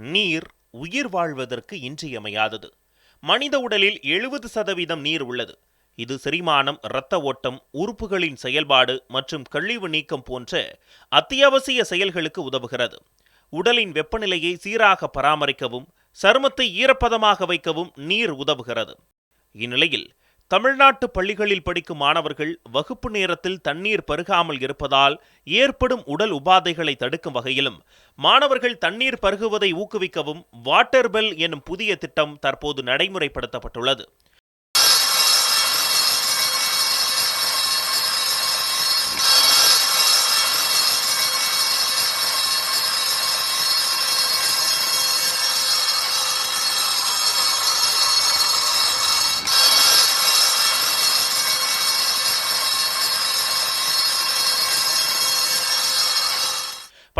நீர் உயிர் வாழ்வதற்கு இன்றியமையாதது. மனித உடலில் எழுபது சதவீதம் நீர் உள்ளது. இது செரிமானம் இரத்த ஓட்டம் உறுப்புகளின் செயல்பாடு மற்றும் கழிவு நீக்கம் போன்ற அத்தியாவசிய செயல்களுக்கு உதவுகிறது. உடலின் வெப்பநிலையை சீராக பராமரிக்கவும் சருமத்தை ஈரப்பதமாக வைக்கவும் நீர் உதவுகிறது. இந்நிலையில் தமிழ்நாட்டு பள்ளிகளில் படிக்கும் மாணவர்கள் வகுப்பு நேரத்தில் தண்ணீர் பருகாமல் இருப்பதால் ஏற்படும் உடல் உபாதைகளை தடுக்கும் வகையிலும் மாணவர்கள் தண்ணீர் பருகுவதை ஊக்குவிக்கவும் வாட்டர் பெல் எனும் புதிய திட்டம் தற்போது நடைமுறைப்படுத்தப்பட்டுள்ளது.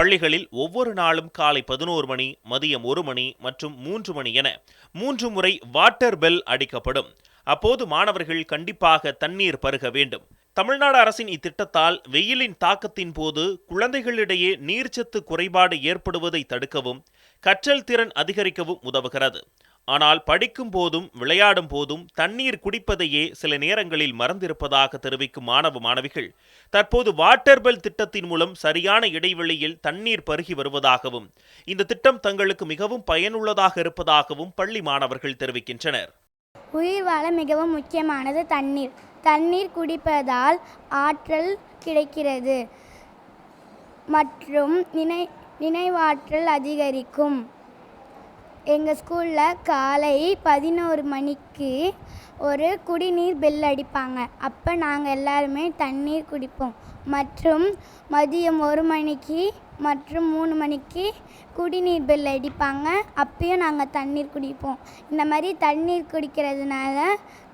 பள்ளிகளில் ஒவ்வொரு நாளும் காலை பதினோரு மணி மதியம் ஒரு மணி மற்றும் மூன்று மணி என மூன்று முறை வாட்டர் பெல் அடிக்கப்படும். அப்போது மாணவர்கள் கண்டிப்பாக தண்ணீர் பருக வேண்டும். தமிழ்நாடு அரசின் இத்திட்டத்தால் வெயிலின் தாக்கத்தின் போது குழந்தைகளிடையே நீர்ச்சத்து குறைபாடு ஏற்படுவதை தடுக்கவும் கற்றல் திறன் அதிகரிக்கவும் உதவுகிறது. ஆனால் படிக்கும் போதும் விளையாடும் போதும் தண்ணீர் குடிப்பதையே சில நேரங்களில் மறந்திருப்பதாக தெரிவிக்கும் மாணவ மாணவிகள் தற்போது வாட்டர் பெல் திட்டத்தின் மூலம் சரியான இடைவெளியில் தண்ணீர் பருகி வருவதாகவும் இந்த திட்டம் தங்களுக்கு மிகவும் பயனுள்ளதாக இருப்பதாகவும் பள்ளி மாணவர்கள் தெரிவிக்கின்றனர். உயிர் வாழ மிகவும் முக்கியமானது தண்ணீர். தண்ணீர் குடிப்பதால் ஆற்றல் கிடைக்கிறது மற்றும் நினை நினைவாற்றல் அதிகரிக்கும். எங்கள் ஸ்கூலில் காலை பதினோரு மணிக்கு ஒரு குடிநீர் பெல் அடிப்பாங்க. அப்போ நாங்கள் எல்லாருமே தண்ணீர் குடிப்போம். மற்றும் மதியம் ஒரு மணிக்கு மற்றும் மூணு மணிக்கு குடிநீர் பெல் அடிப்பாங்க. அப்பயும் நாங்கள் தண்ணீர் குடிப்போம். இந்த மாதிரி தண்ணீர் குடிக்கிறதுனால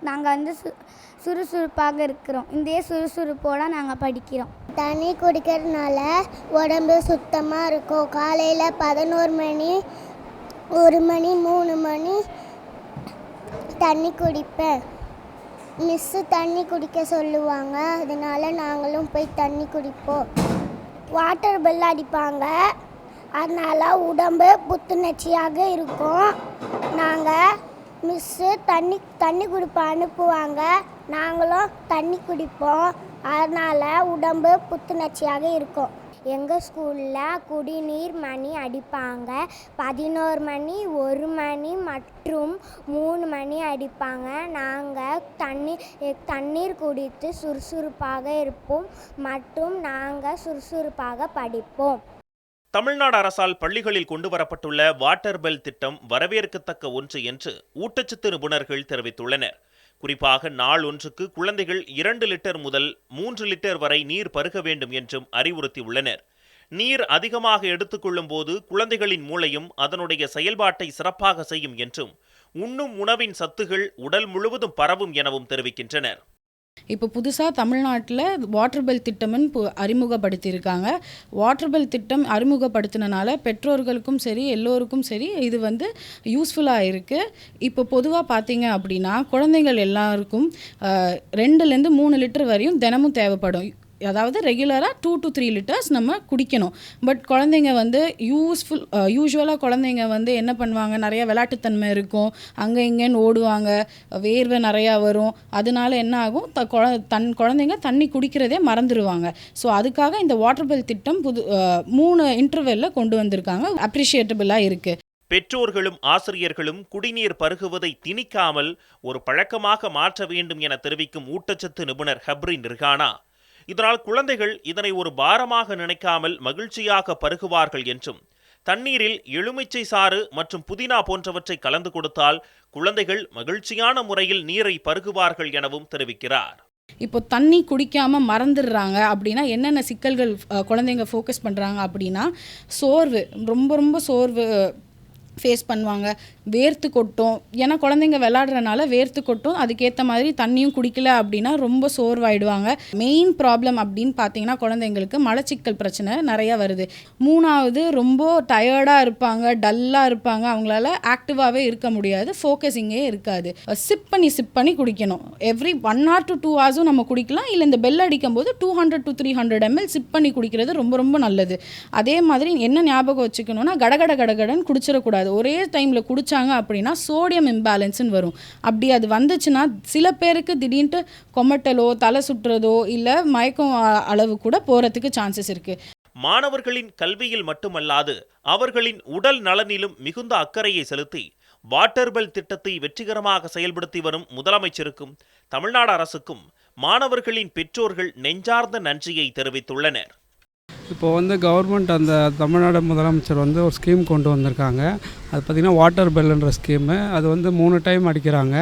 நாங்கள் வந்து சு சுறுசுறுப்பாக இருக்கிறோம். இதே சுறுசுறுப்போடு நாங்கள் படிக்கிறோம். தண்ணி குடிக்கிறதுனால உடம்பு சுத்தமாக இருக்கும். காலையில் பதினோரு மணி ஒரு மணி மூணு மணி தண்ணி குடிப்பேன். மிஸ்ஸு தண்ணி குடிக்க சொல்லுவாங்க. அதனால நாங்களும் போய் தண்ணி குடிப்போம். வாட்டர் பெல் அடிப்பாங்க. அதனால் உடம்பு புத்துணர்ச்சியாக இருக்கும். நாங்கள் மிஸ்ஸு தண்ணி தண்ணி குடிப்ப அனுப்புவாங்க. நாங்களும் தண்ணி குடிப்போம். அதனால் உடம்பு புத்துணர்ச்சியாக இருக்கும். எங்கள் ஸ்கூலில் குடிநீர் மணி அடிப்பாங்க. பதினோரு மணி ஒரு மணி மற்றும் மூணு மணி அடிப்பாங்க. நாங்கள் தண்ணி தண்ணீர் குடித்து சுறுசுறுப்பாக இருப்போம். மற்றும் நாங்கள் சுறுசுறுப்பாக படிப்போம். தமிழ்நாடு அரசால் பள்ளிகளில் கொண்டு வரப்பட்டுள்ள வாட்டர் பெல் திட்டம் வரவேற்கத்தக்க ஒன்று என்று ஊட்டச்சத்து நிபுணர்கள் தெரிவித்துள்ளனர். குறிப்பாக நாள் ஒன்றுக்கு குழந்தைகள் இரண்டு லிட்டர் முதல் மூன்று லிட்டர் வரை நீர் பருக வேண்டும் என்றும் அறிவுறுத்தியுள்ளனர். நீர் அதிகமாக எடுத்துக்கொள்ளும் போது குழந்தைகளின் மூளையும் அதனுடைய செயல்பாட்டை சிறப்பாக செய்யும் என்றும் உண்ணும் உணவின் சத்துகள் உடல் முழுவதும் பரவும் எனவும் தெரிவிக்கின்றனர். இப்போ புதுசாக தமிழ்நாட்டில் வாட்டர் பெல் திட்டம்னு பு அறிமுகப்படுத்தியிருக்காங்க. வாட்டர் பெல் திட்டம் அறிமுகப்படுத்தினால பெற்றோர்களுக்கும் சரி எல்லோருக்கும் சரி இது வந்து யூஸ்ஃபுல்லாக இருக்குது இப்போ பொதுவாக பார்த்தீங்க அப்படின்னா குழந்தைகள் எல்லாருக்கும் ரெண்டுலேருந்து மூணு லிட்டர் வரையும் தினமும் தேவைப்படும். அதாவது ரெகுலராக டூ டு த்ரீ லிட்டர்ஸ் நம்ம குடிக்கணும். பட் குழந்தைங்க வந்து யூஸ்ஃபுல் யூஸ்வலாக குழந்தைங்க வந்து என்ன பண்ணுவாங்க? நிறைய விளையாட்டுத்தன்மை இருக்கும். அங்கே இங்கேன்னு ஓடுவாங்க. வேர்வை நிறையா வரும். அதனால என்ன ஆகும்? த குழ தன் குழந்தைங்க தண்ணி குடிக்கிறதே மறந்துடுவாங்க ஸோ அதுக்காக இந்த வாட்டர் பெல் திட்டம் புது மூணு இன்டர்வெல்ல கொண்டு வந்திருக்காங்க. அப்ரிஷியேட்டபிளாக இருக்குது பெற்றோர்களும் ஆசிரியர்களும் குடிநீர் பருகுவதை திணிக்காமல் ஒரு பழக்கமாக மாற்ற வேண்டும் என தெரிவிக்கும் ஊட்டச்சத்து நிபுணர் ஹப்ரி நிர்கானா இதனால் குழந்தைகள் இதனை ஒரு பாரமாக நினைக்காமல் மகிழ்ச்சியாக பருகுவார்கள் என்றும் தண்ணீரில் எலுமிச்சை சாறு மற்றும் புதினா போன்றவற்றை கலந்து கொடுத்தால் குழந்தைகள் மகிழ்ச்சியான முறையில் நீரை பருகுவார்கள் எனவும் தெரிவிக்கிறார். இப்போ தண்ணி குடிக்காம மறந்துடுறாங்க அப்படின்னா என்னென்ன சிக்கல்கள் குழந்தைங்க ஃபோக்கஸ் பண்ணுறாங்க அப்படின்னா சோர்வு ரொம்ப ரொம்ப சோர்வு ஃபேஸ் பண்ணுவாங்க. வேர்த்து கொட்டும். ஏன்னா குழந்தைங்க விளாடுறனால வேர்த்து கொட்டும். அதுக்கேற்ற மாதிரி தண்ணியும் குடிக்கல அப்படின்னா ரொம்ப சோர்வாயிடுவாங்க. மெயின் ப்ராப்ளம் அப்படின்னு பார்த்தீங்கன்னா குழந்தைங்களுக்கு மலச்சிக்கல் பிரச்சனை நிறைய வருது. மூணாவது ரொம்ப டயர்டாக இருப்பாங்க டல்லாக இருப்பாங்க. அவங்களால ஆக்டிவாகவே இருக்க முடியாது. ஃபோக்கஸிங்கே இருக்காது. சிப் பண்ணி சிப் பண்ணி குடிக்கணும். Every one hour to two ஹவர்ஸும் நம்ம குடிக்கலாம். இல்லை இந்த பெல் அடிக்கும் போது two hundred to three hundred ml sip பண்ணி குடிக்கிறது ரொம்ப ரொம்ப நல்லது. அதே மாதிரி என்ன ஞாபகம் வச்சுக்கணும்னா கடகட கடகடன்னு குடிச்சிடக்கூடாது. ஒரே டைமில் குடித்தாங்க அப்படின்னா சோடியம் இம்பேலன்ஸ்னு வரும். அப்படி அது வந்துச்சுன்னா சில பேருக்கு திடீர்னு கொமட்டலோ தலை சுற்றுறதோ இல்லை மயக்கம் அளவு கூட போகிறதுக்கு சான்சஸ் இருக்குது மாணவர்களின் கல்வியில் மட்டுமல்லாது அவர்களின் உடல் நலனிலும் மிகுந்த அக்கறையை செலுத்தி வாட்டர் பெல் திட்டத்தை வெற்றிகரமாக செயல்படுத்தி வரும் முதலமைச்சருக்கும் தமிழ்நாடு அரசுக்கும் மாணவர்களின் பெற்றோர்கள் நெஞ்சார்ந்த நன்றியை தெரிவித்துள்ளனர். இப்போ வந்து கவர்மெண்ட் அந்த தமிழ்நாடு முதலமைச்சர் வந்து ஒரு ஸ்கீம் கொண்டு வந்திருக்காங்க. அது பார்த்திங்கன்னா வாட்டர் பெல்லுன்ற ஸ்கீமு அது வந்து மூணு டைம் அடிக்கிறாங்க.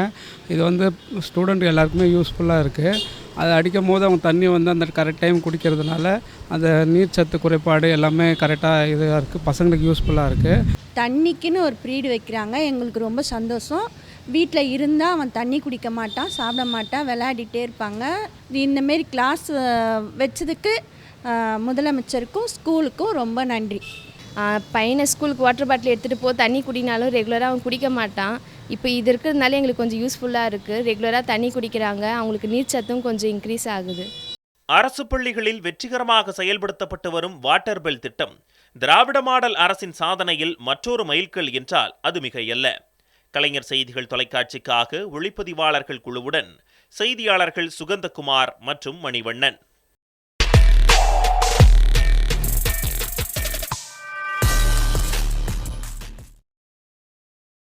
இது வந்து ஸ்டூடெண்ட் எல்லாருக்குமே யூஸ்ஃபுல்லாக இருக்குது அது அடிக்கும் போது அவங்க தண்ணி வந்து அந்த கரெக்ட் டைம் குடிக்கிறதுனால அந்த நீர்ச்சத்து குறைபாடு எல்லாமே கரெக்டாக இதாக இருக்குது பசங்களுக்கு யூஸ்ஃபுல்லாக இருக்குது தண்ணிக்குன்னு ஒரு ப்ரீடு வைக்கிறாங்க. எங்களுக்கு ரொம்ப சந்தோஷம். வீட்டில் இருந்தால் அவன் தண்ணி குடிக்க மாட்டான் சாப்பிட மாட்டான் விளையாடிட்டே இருப்பாங்க. இந்தமாரி கிளாஸ் வச்சதுக்கு முதலமைச்சருக்கும் ஸ்கூலுக்கும் ரொம்ப நன்றி. பையனை ஸ்கூலுக்கு வாட்டர் பாட்டில் எடுத்துகிட்டு போ தண்ணி குடினாலும் ரெகுலராக அவன் குடிக்க மாட்டான். இப்போ இது இருக்கிறதுனால எங்களுக்கு கொஞ்சம் யூஸ்ஃபுல்லாக இருக்குது ரெகுலராக தண்ணி குடிக்கிறாங்க. அவங்களுக்கு நீர்ச்சத்தும் கொஞ்சம் இன்க்ரீஸ் ஆகுது. அரசு பள்ளிகளில் வெற்றிகரமாக செயல்படுத்தப்பட்டு வரும் வாட்டர் பெல் திட்டம் திராவிட மாடல் அரசின் சாதனையில் மற்றொரு மைல்கல் என்றால் அது மிகையல்ல. கலைஞர் செய்திகள் தொலைக்காட்சிக்காக ஒளிப்பதிவாளர்கள் குழுவுடன் செய்தியாளர்கள் சுகந்தகுமார் மற்றும் மணிவண்ணன்.